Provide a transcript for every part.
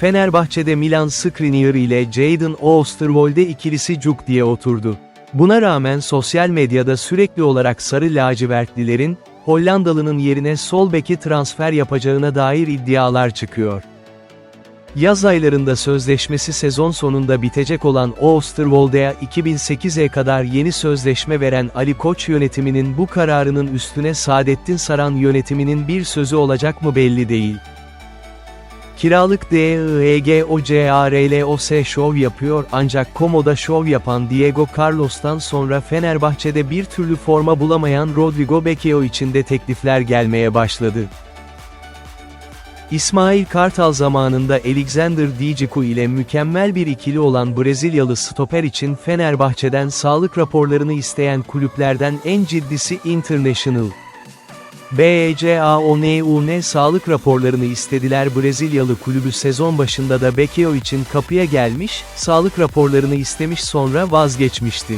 Fenerbahçe'de Milan Skriniar ile Jadon Oosterwolde ikilisi cuk diye oturdu. Buna rağmen sosyal medyada sürekli olarak sarı lacivertlilerin, Hollandalı'nın yerine sol beki transfer yapacağına dair iddialar çıkıyor. Yaz aylarında sözleşmesi sezon sonunda bitecek olan Oosterwolde'ya 2008'e kadar yeni sözleşme veren Ali Koç yönetiminin bu kararının üstüne Saadettin Saran yönetiminin bir sözü olacak mı belli değil. Kiralık DIEGOCARLOS şov yapıyor ancak Komo'da şov yapan Diego Carlos'tan sonra Fenerbahçe'de bir türlü forma bulamayan Rodrigo Becchio için de teklifler gelmeye başladı. İsmail Kartal zamanında Alexander Djiku ile mükemmel bir ikili olan Brezilyalı stoper için Fenerbahçe'den sağlık raporlarını isteyen kulüplerden en ciddisi International. BECAONUN sağlık raporlarını istediler Brezilyalı kulübü sezon başında da Becchio için kapıya gelmiş, sağlık raporlarını istemiş sonra vazgeçmişti.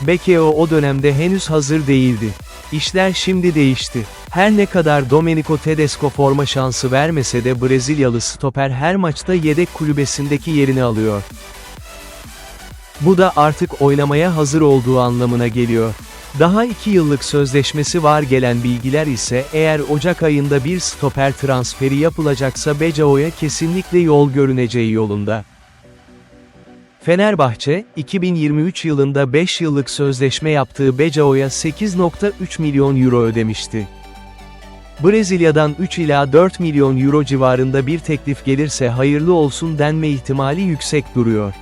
Becchio o dönemde henüz hazır değildi. İşler şimdi değişti. Her ne kadar Domenico Tedesco forma şansı vermese de Brezilyalı stoper her maçta yedek kulübesindeki yerini alıyor. Bu da artık oynamaya hazır olduğu anlamına geliyor. Daha 2 yıllık sözleşmesi var gelen bilgiler ise eğer Ocak ayında bir stoper transferi yapılacaksa Becao'ya kesinlikle yol görüneceği yolunda. Fenerbahçe, 2023 yılında 5 yıllık sözleşme yaptığı Becao'ya 8.3 milyon euro ödemişti. Brezilya'dan 3 ila 4 milyon euro civarında bir teklif gelirse hayırlı olsun denme ihtimali yüksek duruyor.